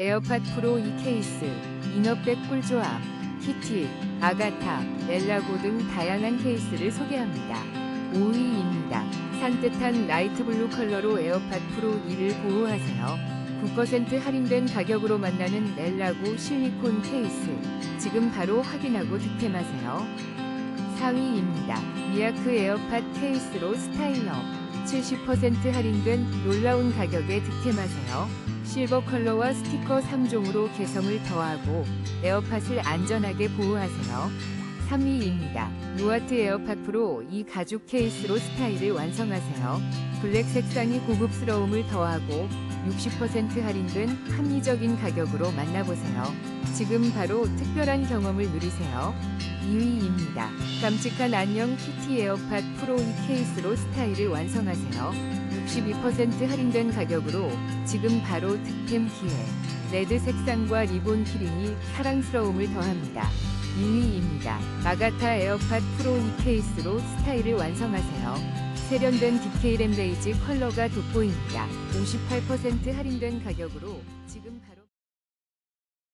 에어팟 프로 2 케이스, 이너백 꿀조합, 키티, 아가타, 엘라고 등 다양한 케이스를 소개합니다. 5위입니다. 산뜻한 라이트 블루 컬러로 에어팟 프로 2를 보호하세요. 9% 할인된 가격으로 만나는 엘라고 실리콘 케이스. 지금 바로 확인하고 득템하세요. 4위입니다. 미아크 에어팟 케이스로 스타일업. 70% 할인된 놀라운 가격에 득템하세요. 실버 컬러와 스티커 3종으로 개성을 더하고 에어팟을 안전하게 보호하세요. 3위입니다. 노아트 에어팟 프로 이 가죽 케이스로 스타일을 완성하세요. 블랙 색상이 고급스러움을 더하고 60% 할인된 합리적인 가격으로 만나보세요. 지금 바로 특별한 경험을 누리세요. 2위입니다. 깜찍한 안녕 키티 에어팟 프로 2 케이스로 스타일을 완성하세요. 62% 할인된 가격으로 지금 바로 득템 기회. 레드 색상과 리본 키링이 사랑스러움을 더합니다. 2위입니다. 아가타 에어팟 프로 2 케이스로 스타일을 완성하세요. 세련된 디케일앤 베이지 컬러가 돋보입니다. 58% 할인된 가격으로 지금 바로